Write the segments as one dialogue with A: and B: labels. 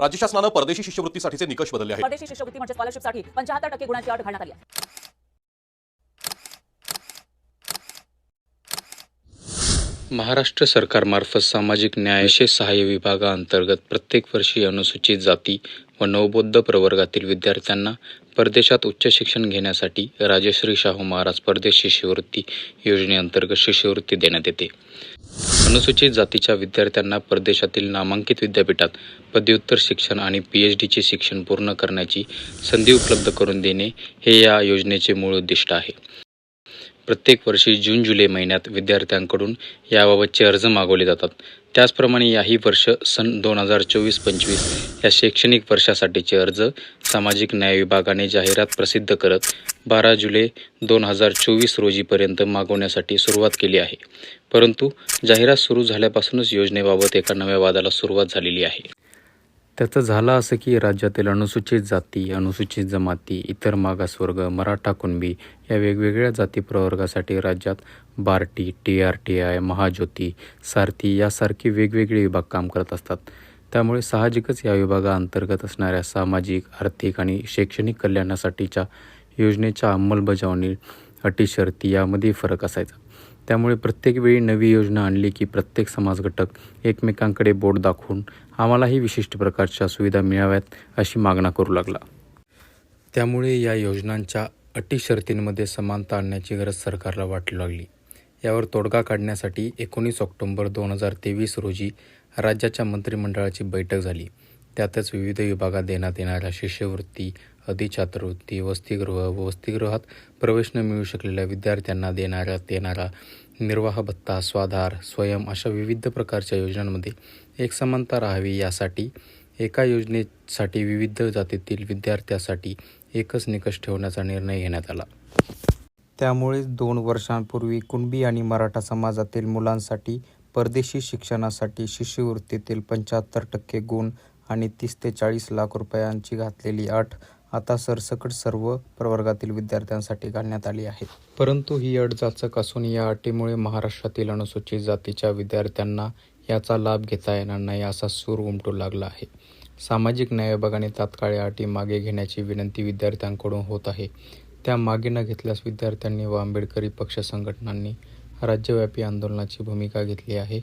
A: राज्य शासनानं परदेशी शिष्यवृत्तीसाठीचे निकष बदलले आहेत.
B: परदेशी शिष्यवृत्ती म्हणजे स्कॉलरशिपसाठी पंच्याहत्तर टक्के गुणांची अट घालण्यात आली आहे.
C: महाराष्ट्र सरकारमार्फत सामाजिक न्याय विशेष सहाय्य विभागाअंतर्गत प्रत्येक वर्षी अनुसूचित जाती व नवबौद्ध प्रवर्गातील विद्यार्थ्यांना परदेशात उच्च शिक्षण घेण्यासाठी राजश्री शाहू महाराज परदेश शिष्यवृत्ती योजनेअंतर्गत शिष्यवृत्ती देण्यात येते. अनुसूचित जातीच्या विद्यार्थ्यांना परदेशातील नामांकित विद्यापीठात पदव्युत्तर शिक्षण आणि पी एच डीचे शिक्षण पूर्ण करण्याची संधी उपलब्ध करून देणे हे या योजनेचे मूळ उद्दिष्ट आहे. प्रत्येक वर्षी जून जुलै महिन्यात विद्यार्थ्यांकडून याबाबतचे अर्ज मागवले जातात. त्याचप्रमाणे याही वर्ष सन दोन हजार चोवीस पंचवीस या शैक्षणिक वर्षासाठीचे अर्ज सामाजिक न्याय विभागाने जाहिरात प्रसिद्ध करत बारा जुलै दोन हजार चोवीस रोजीपर्यंत मागवण्यासाठी सुरुवात केली आहे. परंतु जाहिरात सुरू झाल्यापासूनच योजनेबाबत एका नव्या वादाला सुरुवात झालेली आहे. त्याचं झालं असं की राज्यातील अनुसूचित जाती अनुसूचित जमाती इतर मागासवर्ग मराठा कुणबी या वेगवेगळ्या जाती प्रवर्गासाठी राज्यात BARTI T R T I Mahajyoti Sarthi यासारखी वेगवेगळे विभाग काम करत असतात. त्यामुळे साहजिकच या विभागाअंतर्गत असणाऱ्या सामाजिक आर्थिक आणि शैक्षणिक कल्याणासाठीच्या योजनेच्या अंमलबजावणी अटी शर्ती यामध्ये फरक असायचा. त्यामुळे प्रत्येक वेळी नवी योजना आणली की प्रत्येक समाज घटक एकमेकांकडे बोट दाखवून आम्हालाही विशिष्ट प्रकारच्या सुविधा मिळाव्यात अशी मागणा करू लागला. त्यामुळे या योजनांच्या अटी शर्तींमध्ये समानता आणण्याची गरज सरकारला वाटू लागली. यावर तोडगा काढण्यासाठी एकोणीस ऑक्टोंबर दोन हजार तेवीस रोजी राज्याच्या मंत्रिमंडळाची बैठक झाली. त्यातच विविध विभागात देण्यात येणाऱ्या शिष्यवृत्ती अधिछात्रवृत्ती वसतिगृह व वसतिगृहात प्रवेश न मिळू शकलेल्या विद्यार्थ्यांना देणाऱ्या येणारा निर्वाह भत्ता स्वाधार स्वयं अशा विविध प्रकारच्या योजनांमध्ये एक समानता राहावी यासाठी एका योजनेसाठी विविध जातीतील विद्यार्थ्यासाठी एकच निकष ठेवण्याचा निर्णय घेण्यात आला. त्यामुळेच दोन वर्षांपूर्वी कुणबी आणि मराठा समाजातील मुलांसाठी परदेशी शिक्षणासाठी शिष्यवृत्तीतील पंच्याहत्तर टक्के गुण आणि तीस ते चाळीस लाख रुपयांची घातलेली अट आता सरसकट सर्व प्रवर्गातील विद्यार्थ्यांसाठी घालण्यात आली आहे. परंतु ही अट जाचक असून या अटीमुळे महाराष्ट्रातील अनुसूचित जातीच्या विद्यार्थ्यांना याचा लाभ घेता येणार नाही असा सूर उमटू लागला आहे. सामाजिक न्याय विभागाने तात्काळ या अटी मागे घेण्याची विनंती विद्यार्थ्यांकडून होत आहे. त्या मागे न घेतल्यास विद्यार्थ्यांनी व आंबेडकरी पक्ष संघटनांनी राज्यव्यापी आंदोलनाची भूमिका घेतली आहे.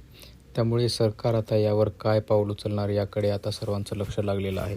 C: त्यामुळे सरकार आता यावर काय पाऊल उचलणार याकडे आता सर्वांचं लक्ष लागलेलं आहे.